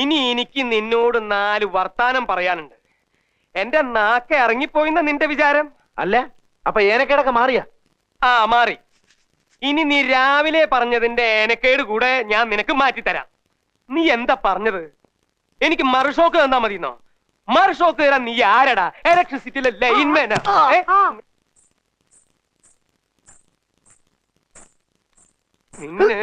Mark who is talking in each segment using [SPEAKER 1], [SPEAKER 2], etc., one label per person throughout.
[SPEAKER 1] ഇനി എനിക്ക് നിന്നോട് നാല് വർത്താനം പറയാനുണ്ട്. എന്റെ നാക്ക ഇറങ്ങിപ്പോയിന്ന നിന്റെ വിചാരം?
[SPEAKER 2] അല്ല അപ്പൊ ഏനക്കേടൊക്കെ മാറിയ?
[SPEAKER 1] ആ മാറി. ഇനി നീ രാവിലെ പറഞ്ഞതിന്റെ ഏനക്കേട് കൂടെ ഞാൻ നിനക്ക് മാറ്റിത്തരാം. നീ എന്താ പറഞ്ഞത്? എനിക്ക് മറുഷോക്ക് തന്നാ മതിന്നോ? മറുഷോക്ക് തരാൻ നീ ആരടാ? ഇലക്ട്രിസിറ്റിയിലെ ലൈൻമാനാ നിന്ന് നിന്നെ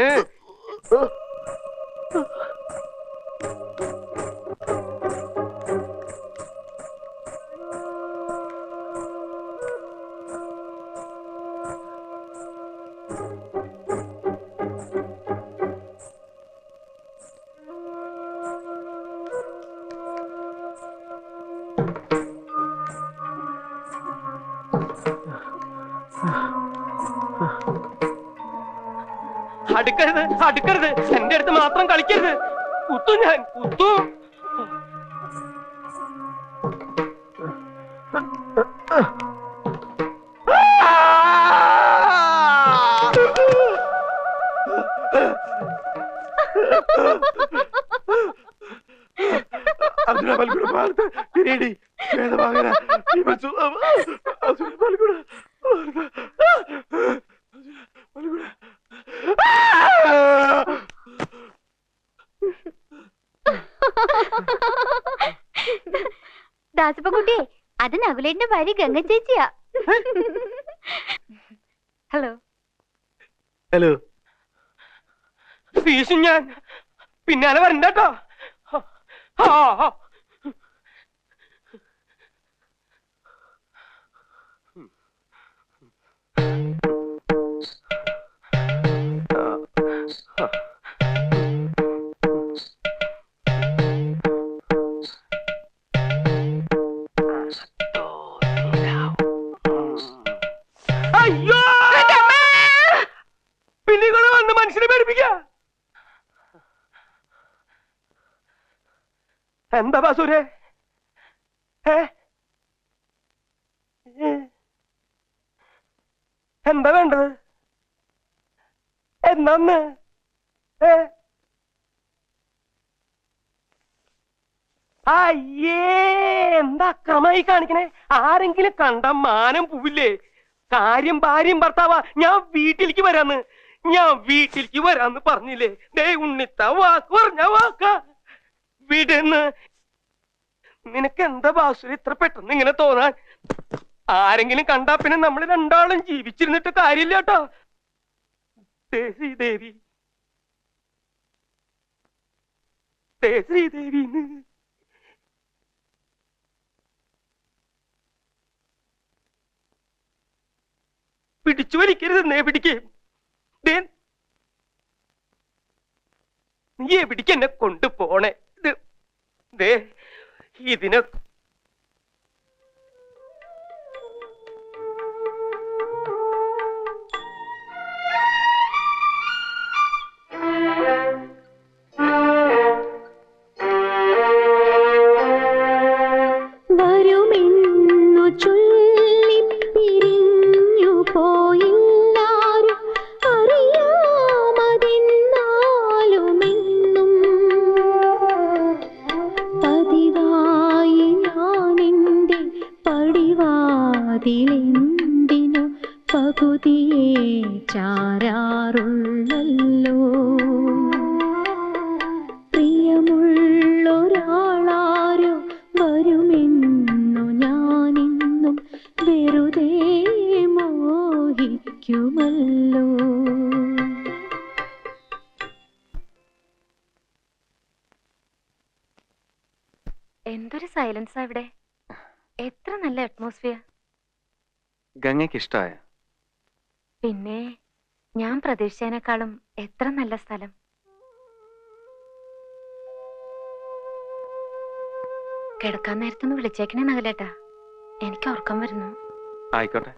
[SPEAKER 1] അടുക്കരുത് അടുക്കരുത്. എന്റെ അടുത്ത് മാത്രം കളിക്കരുത്. കുത്തു ഞാൻ
[SPEAKER 3] അത് നകുലേന്റെ ഭാര്യ ഗംഗ ചേച്ചിയാ. ഹലോ.
[SPEAKER 2] ഹലോ.
[SPEAKER 1] വീശും ഞാൻ. പിന്നാലെ വരണ്ടോ പിന്നെ ഇങ്ങൾ വന്ന് മനുഷ്യനെ പേടിപ്പിക്ക? എന്താ ബാസൂരെ? എന്താ വേണ്ടത്? എന്നാന്ന്? അയ്യേ എന്താ അക്രമായി കാണിക്കണേ? ആരെങ്കിലും കണ്ട മാനം പോവില്ലേ? കാര്യം ഭാര്യയും ഭർത്താവാ. ഞാൻ വീട്ടിലേക്ക് വരാന്ന്. ഞാൻ വീട്ടിലേക്ക് വരാന്ന് പറഞ്ഞില്ലേ? ദേ ഉണ്ണിത്ത വാക്ക് പറഞ്ഞ വാക്ക. വിടുന്ന്. നിനക്ക് എന്താ ബാസുര ഇത്ര പെട്ടെന്ന് ഇങ്ങനെ തോന്നാൻ? ആരെങ്കിലും കണ്ടാ പിന്നെ നമ്മൾ രണ്ടാളും ജീവിച്ചിരുന്നിട്ട് കാര്യമില്ല കേട്ടോ. ശ്രീദേവി. ശ്രീദേവി പിടിച്ചു വലിക്കരുതെന്നേ പിടിക്കേ. ദേ നീ എവിടേക്ക് എന്നെ കൊണ്ടുപോണേ? ഇത് ദേ
[SPEAKER 3] സൈലൻസാ ഇവിടെ? എത്ര നല്ല അറ്റ്മോസ്ഫിയർ.
[SPEAKER 2] ഗംഗയ്ക്ക് ഇഷ്ടമായ
[SPEAKER 3] പിന്നെ ഞാൻ പ്രതീക്ഷിച്ചതിനേക്കാളും എത്ര നല്ല സ്ഥലം. കിടക്കാൻ നേരത്തൊന്ന് വിളിച്ചേക്കണേ നഗലേട്ടാ എനിക്ക് ഉറക്കം വരുന്നു.
[SPEAKER 2] ആയിക്കോട്ടെ.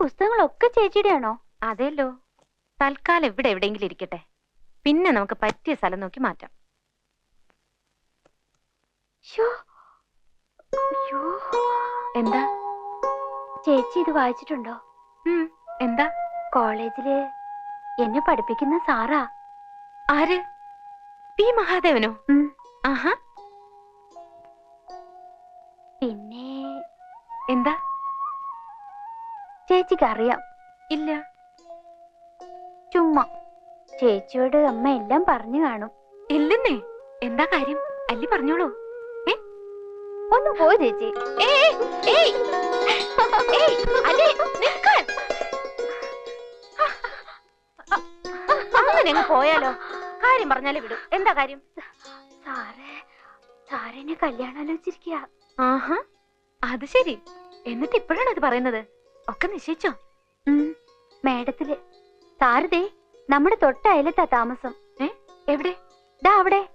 [SPEAKER 3] പുസ്തകങ്ങളൊക്കെ ചേച്ചിയുടെയാണോ? അതെല്ലോ. തൽക്കാലം ഇവിടെ എവിടെയെങ്കിലും ഇരിക്കട്ടെ. പിന്നെ നമുക്ക് പറ്റിയ സ്ഥലം നോക്കി മാറ്റാം. എന്താ?
[SPEAKER 4] ചേച്ചി ഇത് വായിച്ചിട്ടുണ്ടോ?
[SPEAKER 3] എന്താ?
[SPEAKER 4] കോളേജിൽ എന്നെ പഠിപ്പിക്കുന്ന സാറാ.
[SPEAKER 3] ആര്? പി മഹാദേവനോ. ആഹാ.
[SPEAKER 4] പിന്നെ
[SPEAKER 3] എന്താ?
[SPEAKER 4] ചേച്ചിക്ക് അറിയാം.
[SPEAKER 3] ഇല്ല.
[SPEAKER 4] ചുമ്മാ. ചേച്ചിയോട് അമ്മ എല്ലാം പറഞ്ഞു കാണും.
[SPEAKER 3] ഇല്ലെന്നേ. എന്താ കാര്യം? അല്ലി പറഞ്ഞോളൂ.
[SPEAKER 4] ഒന്ന് പോ ചേച്ചി.
[SPEAKER 3] അങ്ങനെ അങ്ങ് പോയാലോ? കാര്യം പറഞ്ഞാലേ വിടും. എന്താ കാര്യം?
[SPEAKER 4] സാറേ സാറിനെ കല്യാണം ആലോചിച്ചിരിക്കുക
[SPEAKER 3] ആഹാ. അത് ശരി. എന്നിട്ട് ഇപ്പോഴാണ് അത് പറയുന്നത്? ഒക്കെ നിശ്ചയിച്ചോ?
[SPEAKER 4] മേഡത്തിൽ സാരതേ നമ്മുടെ തൊട്ടയലത്താ താമസം. താമസം
[SPEAKER 3] എവിടെ?
[SPEAKER 4] ഡാ അവിടെ.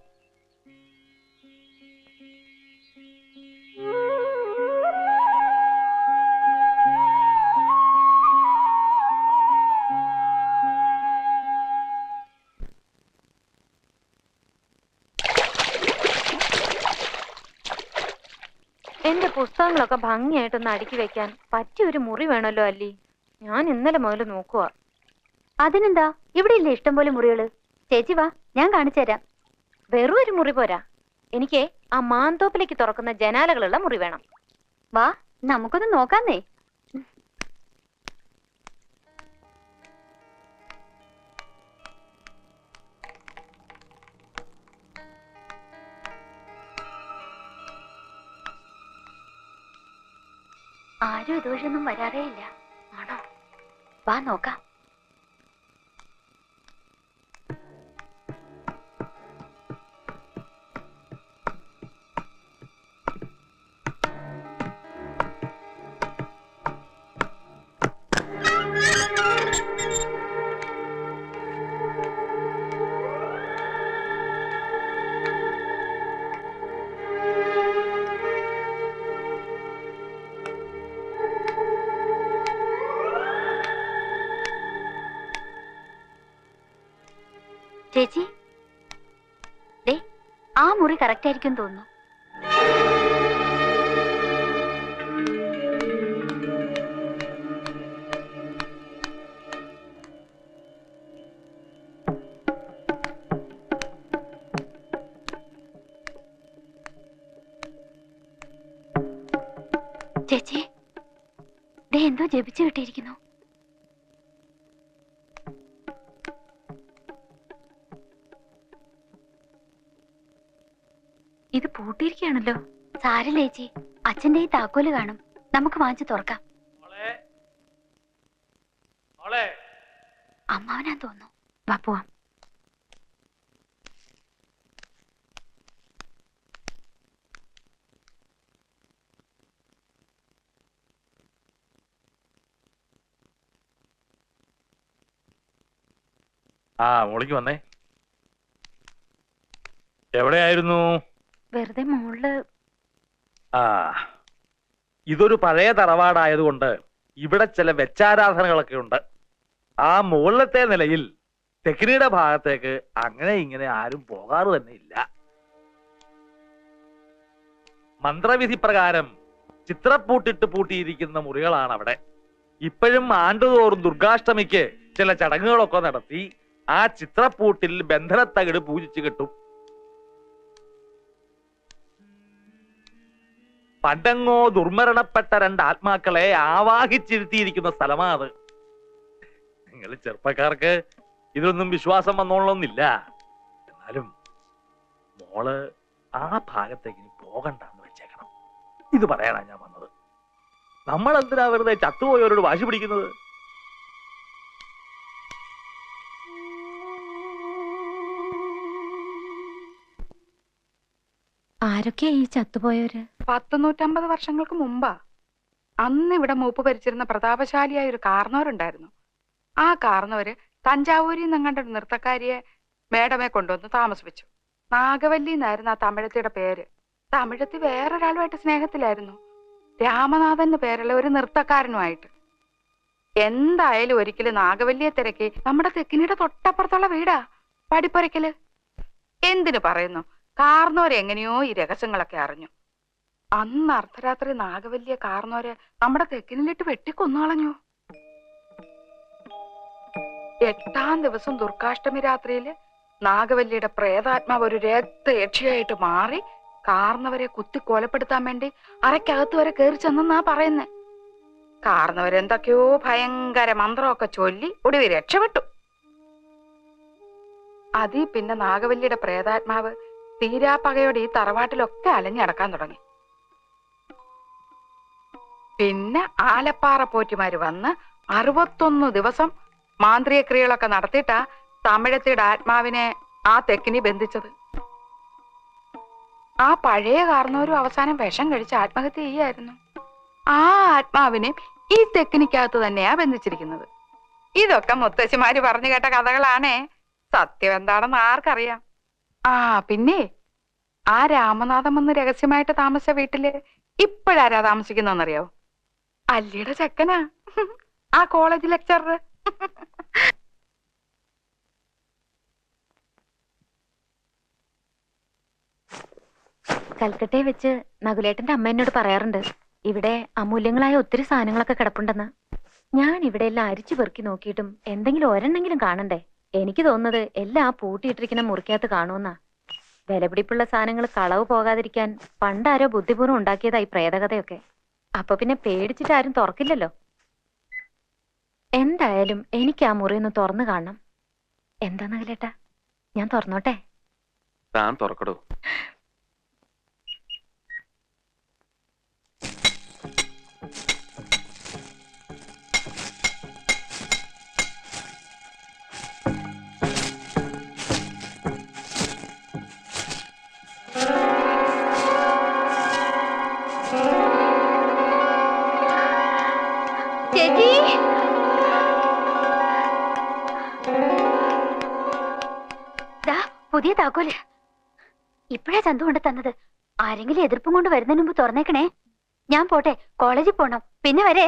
[SPEAKER 3] എന്റെ പുസ്തകങ്ങളൊക്കെ ഭംഗിയായിട്ടൊന്ന് അടുക്കി വെക്കാൻ പറ്റിയ ഒരു മുറി വേണല്ലോ അല്ലി. ഞാൻ ഇന്നലെ മുതൽ നോക്കുക
[SPEAKER 4] അതിനെന്താ? ഇവിടെ ഇല്ലേ ഇഷ്ടംപോലെ മുറികൾ? ചേച്ചി വാ ഞാൻ കാണിച്ചു തരാം.
[SPEAKER 3] വെറും ഒരു മുറി പോരാ. എനിക്ക് ആ മാന്തോപ്പിലേക്ക് തുറക്കുന്ന ജനാലകളുള്ള മുറി വേണം.
[SPEAKER 4] വാ നമുക്കൊന്ന് നോക്കാന്നേ. ആരും ഇതുവഴിയൊന്നും വരാറേ ഇല്ല ആണോ? വാ നോക്കാം. മുറി തോന്നുന്നു. ചേച്ചി ദേ എന്തോ ജപിച്ചു കിട്ടിയിരിക്കുന്നു
[SPEAKER 3] ഇത് പൂട്ടിയിരിക്കുകയാണല്ലോ.
[SPEAKER 4] സാരില്ല ചേച്ചി. അച്ഛന്റെ ഈ താക്കോൽ കാണും. നമുക്ക് വാങ്ങിച്ചു തുറക്കാം. അമ്മാവനാ തോന്നുന്നു.
[SPEAKER 3] വാ പോവാം.
[SPEAKER 2] ആ മോളിക്ക് വന്നേ. എവിടെയായിരുന്നു?
[SPEAKER 3] വെറുതെ മോൾ
[SPEAKER 2] ആ ഇതൊരു പഴയ തറവാടായതുകൊണ്ട് ഇവിടെ ചില വെച്ചാരാധനകളൊക്കെ ഉണ്ട്. ആ മുകളിലത്തെ നിലയിൽ തെക്കിനിയുടെ ഭാഗത്തേക്ക് അങ്ങനെ ഇങ്ങനെ ആരും പോകാറ് തന്നെ ഇല്ല. മന്ത്രവിധി പ്രകാരം ചിത്രപ്പൂട്ടിട്ട് പൂട്ടിയിരിക്കുന്ന മുറികളാണ് അവിടെ ഇപ്പോഴും ആണ്ടുതോറും ദുർഗാഷ്ടമിക്ക് ചില ചടങ്ങുകളൊക്കെ നടത്തി ആ ചിത്രപ്പൂട്ടിൽ ബന്ധനത്തകിട് പൂജിച്ചു കിട്ടും. പണ്ടങ്ങോ ദുർമരണപ്പെട്ട രണ്ട് ആത്മാക്കളെ ആവാഹിച്ചിരുത്തിയിരിക്കുന്ന സ്ഥലമാ അത്. നിങ്ങൾ ചെറുപ്പക്കാർക്ക് ഇതൊന്നും വിശ്വാസം വന്നോളൊന്നില്ല എന്നാലും മോൾ ആ ഭാഗത്തേക്ക് പോകണ്ടെന്ന് വെച്ചേക്കണം. ഇത് പറയാനാ ഞാൻ വന്നത്. നമ്മൾ എന്തിനാ വെറുതെ ചത്തുപോയവരോട് വാശി പിടിക്കുന്നത്?
[SPEAKER 3] ആരൊക്കെയാ ഈ ചത്തുപോയവര്?
[SPEAKER 5] പത്ത് നൂറ്റമ്പത് വർഷങ്ങൾക്ക് മുമ്പാ അന്ന് ഇവിടെ മൂപ്പ് ഭരിച്ചിരുന്ന പ്രതാപശാലിയായ ഒരു കാർന്നവരുണ്ടായിരുന്നു ആ കാർന്നവര് തഞ്ചാവൂരിൽ നിന്നങ്ങണ്ട ഒരു നൃത്തക്കാരിയെ മേഡമെ കൊണ്ടുവന്ന് താമസിപ്പിച്ചു. നാഗവല്ലി എന്നായിരുന്നു ആ തമിഴത്തിയുടെ പേര്. തമിഴത്തി വേറൊരാളുമായിട്ട് സ്നേഹത്തിലായിരുന്നു. രാമനാഥന്റെ പേരുള്ള ഒരു നൃത്തക്കാരനുമായിട്ട്. എന്തായാലും ഒരിക്കലും നാഗവല്ലിയെ തിരക്കി നമ്മുടെ തെക്കിനിയുടെ തൊട്ടപ്പുറത്തുള്ള വീടാ പടിപ്പുരയ്ക്കൽ. എന്തിനു പറയുന്നു? കാർണവർ എങ്ങനെയോ ഈ രഹസ്യങ്ങളൊക്കെ അറിഞ്ഞു. അന്ന് അർദ്ധരാത്രി നാഗവല്യ കാർന്നോരെ നമ്മുടെ തെക്കിനിലിട്ട് വെട്ടിക്കൊന്നുകളഞ്ഞു എട്ടാം ദിവസം ദുർഗാഷ്ടമി രാത്രിയിൽ നാഗവല്ലിയുടെ പ്രേതാത്മാവ് ഒരു രക്തയക്ഷിയായിട്ട് മാറി കാർന്നവരെ കുത്തി കൊലപ്പെടുത്താൻ വേണ്ടി അരക്കകത്ത് വരെ കയറി ചെന്നാ പറയുന്നേ. കാർന്നവരെന്തൊക്കെയോ ഭയങ്കര മന്ത്രമൊക്കെ ചൊല്ലി ഒടുവിൽ രക്ഷപ്പെട്ടു. അതി പിന്നെ നാഗവല്ലിയുടെ പ്രേതാത്മാവ് തീരാപ്പകയോടെ ഈ തറവാട്ടിലൊക്കെ അലഞ്ഞടക്കാൻ തുടങ്ങി. പിന്നെ ആലപ്പാറ പോറ്റിമാര് വന്ന് അറുപത്തൊന്ന് ദിവസം മാന്ത്രിക ക്രിയകളൊക്കെ നടത്തിയിട്ടാ തമിഴത്തിയുടെ ആത്മാവിനെ ആ തെക്കിനി ബന്ധിച്ചത്. ആ പഴയ കാർന്നവരും അവസാനം വിഷം കഴിച്ച് ആത്മഹത്യ ചെയ്യായിരുന്നു. ആ ആത്മാവിനെ ഈ തെക്കിനിക്കകത്ത് തന്നെയാ ബന്ധിച്ചിരിക്കുന്നത്. ഇതൊക്കെ മുത്തശ്ശിമാര് പറഞ്ഞു കേട്ട കഥകളാണേ. സത്യം എന്താണെന്ന് ആർക്കറിയാം. ആ പിന്നെ ആ രാമനാഥം വന്ന് രഹസ്യമായിട്ട് താമസിച്ച വീട്ടിൽ ഇപ്പോഴാരാ താമസിക്കുന്നറിയാവോ അല്ലിയുടെ ചെക്കനാ. ആ കോളേജ് ലെക്ചറർ
[SPEAKER 3] കൽക്കട്ടയെ വെച്ച് നകുലേട്ടന്റെ അമ്മ എന്നോട് പറയാറുണ്ട് ഇവിടെ അമൂല്യങ്ങളായ ഒത്തിരി സാധനങ്ങളൊക്കെ കിടപ്പുണ്ടെന്ന്. ഞാൻ ഇവിടെ എല്ലാം അരിച്ചു പെറുക്കി നോക്കിയിട്ടും എന്തെങ്കിലും ഒരെണ്ണെങ്കിലും കാണണ്ടേ? എനിക്ക് തോന്നുന്നത് എല്ലാം പൂട്ടിയിട്ടിരിക്കുന്ന മുറിക്കകത്ത് കാണുമെന്നാ. വിലപിടിപ്പുള്ള സാധനങ്ങൾ കളവ് പോകാതിരിക്കാൻ പണ്ടാരോ ബുദ്ധിപൂർവം ഉണ്ടാക്കിയതായി പ്രേതകഥയൊക്കെ. അപ്പൊ പിന്നെ പേടിച്ചിട്ട് ആരും തുറക്കില്ലല്ലോ? എന്തായാലും എനിക്ക് ആ മുറി ഒന്ന് തുറന്നു കാണണം. എന്താ നകലേട്ടാ ഞാൻ തുറന്നോട്ടെ?
[SPEAKER 6] താൻ തുറക്കടോ.
[SPEAKER 7] ചേച്ചി? ദാ, പുതിയ താക്കോൽ. ഇപ്പോഴാ ചന്തു കൊണ്ട് തന്നത്. ആരെങ്കിലും എതിർപ്പും കൊണ്ട് വരുന്നതിന് മുമ്പ് തുറന്നേക്കണേ. ഞാൻ പോട്ടെ കോളേജിൽ പോണം. പിന്നെ വരേ.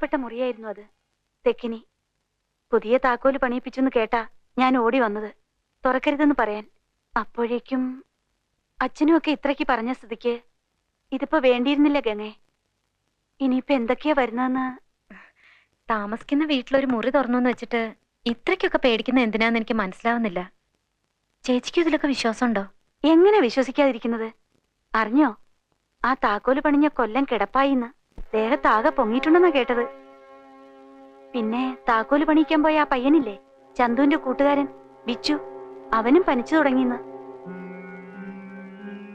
[SPEAKER 4] വിലക്കപ്പെട്ട മുറിയായിരുന്നു അത്. തെക്കിനി പുതിയ താക്കോൽ പണിയിപ്പിച്ചെന്ന് കേട്ടാ ഞാൻ ഓടി വന്നത്. തുറക്കരുതെന്ന് പറയാൻ. അപ്പോഴേക്കും അച്ഛനും ഒക്കെ ഇത്രയ്ക്ക് പറഞ്ഞ സ്ഥിതിക്ക് ഇതിപ്പോ വേണ്ടിയിരുന്നില്ല ഗംഗേ. ഇനിയിപ്പോ എന്തൊക്കെയാ വരുന്നതെന്ന്?
[SPEAKER 3] താമസിക്കുന്ന വീട്ടിലൊരു മുറി തുറന്നു വെച്ചിട്ട് ഇത്രയ്ക്കൊക്കെ പേടിക്കുന്ന എന്തിനാന്ന് എനിക്ക് മനസ്സിലാവുന്നില്ല. ചേച്ചിക്ക് ഇതിലൊക്കെ വിശ്വാസമുണ്ടോ?
[SPEAKER 4] എങ്ങനെ വിശ്വസിക്കാതിരിക്കുന്നത്? അറിഞ്ഞോ? ആ താക്കോൽ പണിഞ്ഞ കൊല്ലം കിടപ്പായിന്ന്. ദേഹത്താകെ പൊങ്ങിയിട്ടുണ്ടെന്നാ കേട്ടത്. പിന്നെ താക്കോൽ പണിയിക്കാൻ പോയ ആ പയ്യനില്ലേ? ചന്തുവിന്റെ കൂട്ടുകാരൻ ബിച്ചു. അവനും പനിച്ചു തുടങ്ങിന്ന്.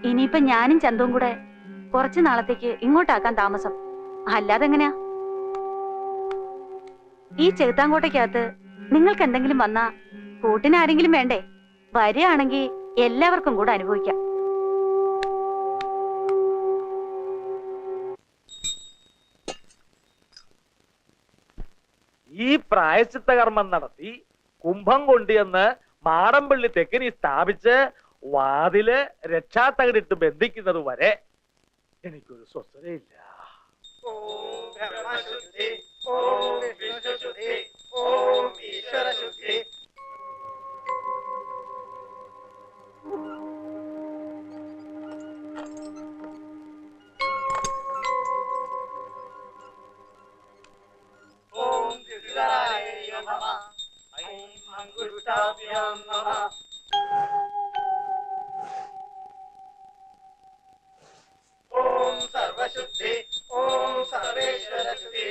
[SPEAKER 4] ഇനിയിപ്പൊ ഞാനും ചന്തുവും കൂടെ കുറച്ചു നാളത്തേക്ക് ഇങ്ങോട്ടാക്കാൻ താമസം. അല്ലാതെ എങ്ങനെയാ ഈ ചെകുത്താങ്കോട്ടയ്ക്കകത്ത് നിങ്ങൾക്ക് എന്തെങ്കിലും വന്നാ കൂട്ടിനാരെങ്കിലും വേണ്ടേ? വരികയാണെങ്കിൽ എല്ലാവർക്കും കൂടെ അനുഭവിക്കാം.
[SPEAKER 7] ഈ പ്രായശ്ചിത്ത കർമ്മം നടത്തി കുംഭം കൊണ്ടുവന്ന് മാടമ്പള്ളി തെക്കിനി സ്ഥാപിച്ച് വാതിൽ രക്ഷാത്തകടിട്ട് ബന്ധിക്കുന്നത് വരെ എനിക്കൊരു സ്വസ്ഥതയില്ല. अमृताभ्यां नमः ॐ सर्वशुद्धि ॐ सर्वेश्वरशुद्धि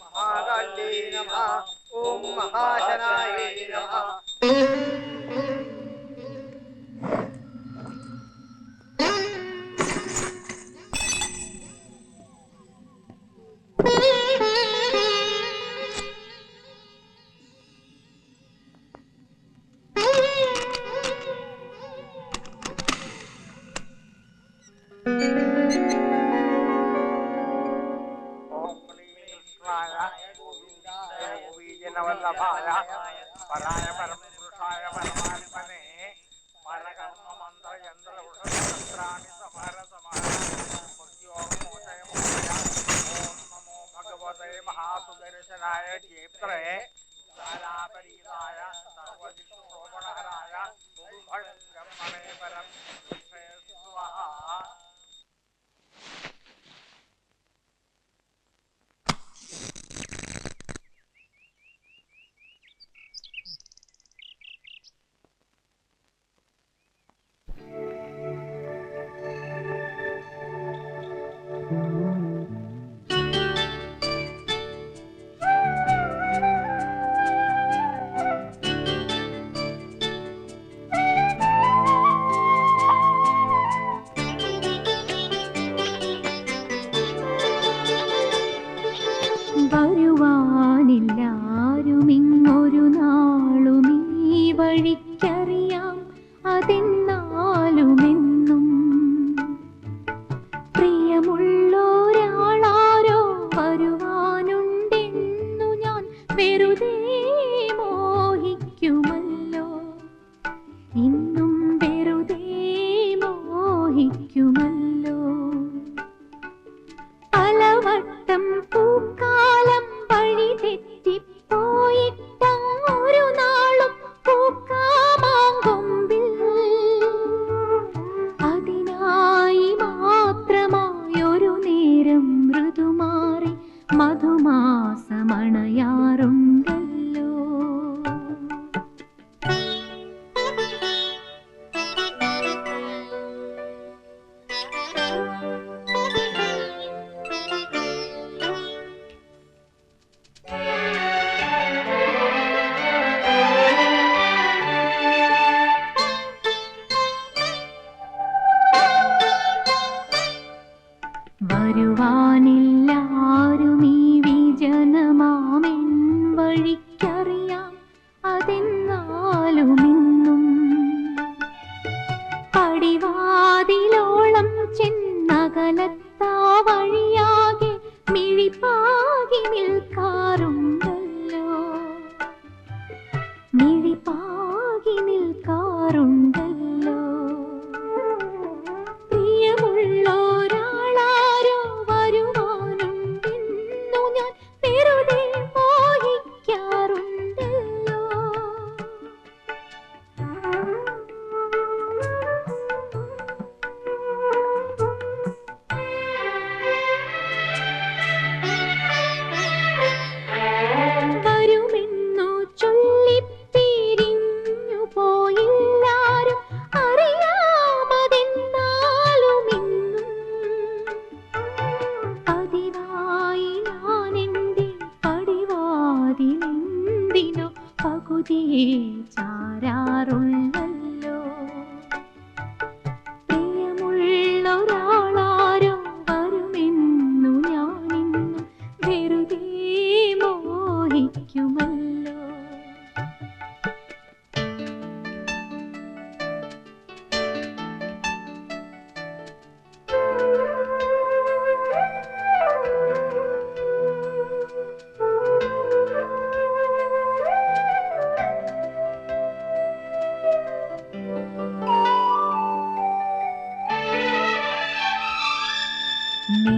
[SPEAKER 7] महाकाल्यै नमः ॐ महाशनायै नमः महासुदर्शनाय क्षेत्रे शालापरीताय सर्वदिशु पागलत् Bye. me.